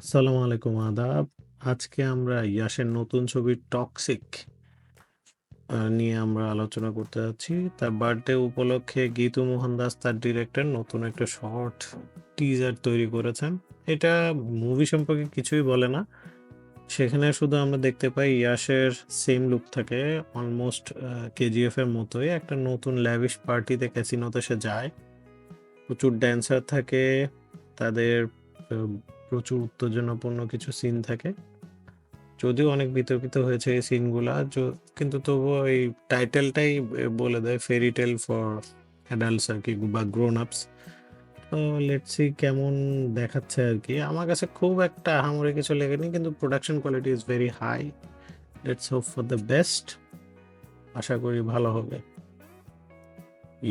আসসালামু আলাইকুম আদাব। আজকে আমরা ইয়াসের নতুন ছবি 'টক্সিক' নিয়ে আমরা আলোচনা করতে যাচ্ছি। তার বার্থডে উপলক্ষে গীতু মোহন দাস তার ডিরেক্টর নতুন একটা শর্ট টিজার তৈরি করেছেন। এটা মুভি সম্পর্কে কিছুই বলে না। সেখানে শুধু আমরা দেখতে পাই ইয়াসের সেম লুক থাকে অলমোস্ট 'কেজিএফ' এর মতোই। একটা নতুন ল্যাভিশ পার্টিতে ক্যাসিনোতে সে যায়। প্রচুর ড্যান্সার থাকে। তাদের প্রচুর উত্তেজনাপূর্ণ কিছু সিন থাকে। যদিও অনেক বিতর্কিত হয়েছে এই সিনগুলা কিন্তু তবুও এই টাইটেলটাই বলে দেয় ফেয়ারি টেল ফর অ্যাডাল্টস আর কি, বা গ্রোন আপস। তো লেটস কেমন দেখাচ্ছে আর কি আমার কাছে খুব একটা আহামরি কিছু লেগেনি কিন্তু production quality is very high. Let's hope for the best. আশা করি ভালো হবে।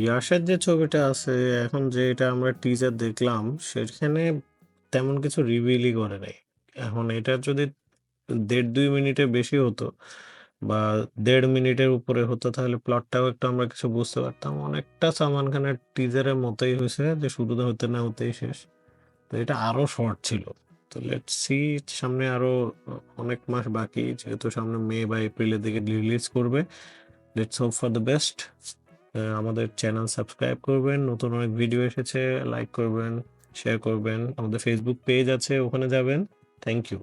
ইয়াসের যে ছবিটা আছে, এখন যেটা আমরা টিজার দেখলাম, সেখানে তেমন কিছু রিভিলই করে নাই। এখন এটা যদি দেড় দুই মিনিটে বেশি হতো বা দেড় মিনিটের উপরে হতো তাহলে প্লটটাও একটু আমরা কিছু বুঝতে পারতাম। অনেকটা সালমান খানের টিজারের মতোই হয়েছে যে শুরু হতে না হতেই শেষ। তো এটা আরও শর্ট ছিল। তো লেটস সি সামনে আরও অনেক মাস বাকি যেহেতু সামনে মে বা এপ্রিলের দিকে রিলিজ করবে। Let's hope for the best. আমাদের চ্যানেল সাবস্ক্রাইব করবেন। নতুন অনেক ভিডিও এসেছে। লাইক করবেন, শেয়ার করবেন। আমাদের ফেসবুক পেজ আছে ওখানে যাবেন। Thank you.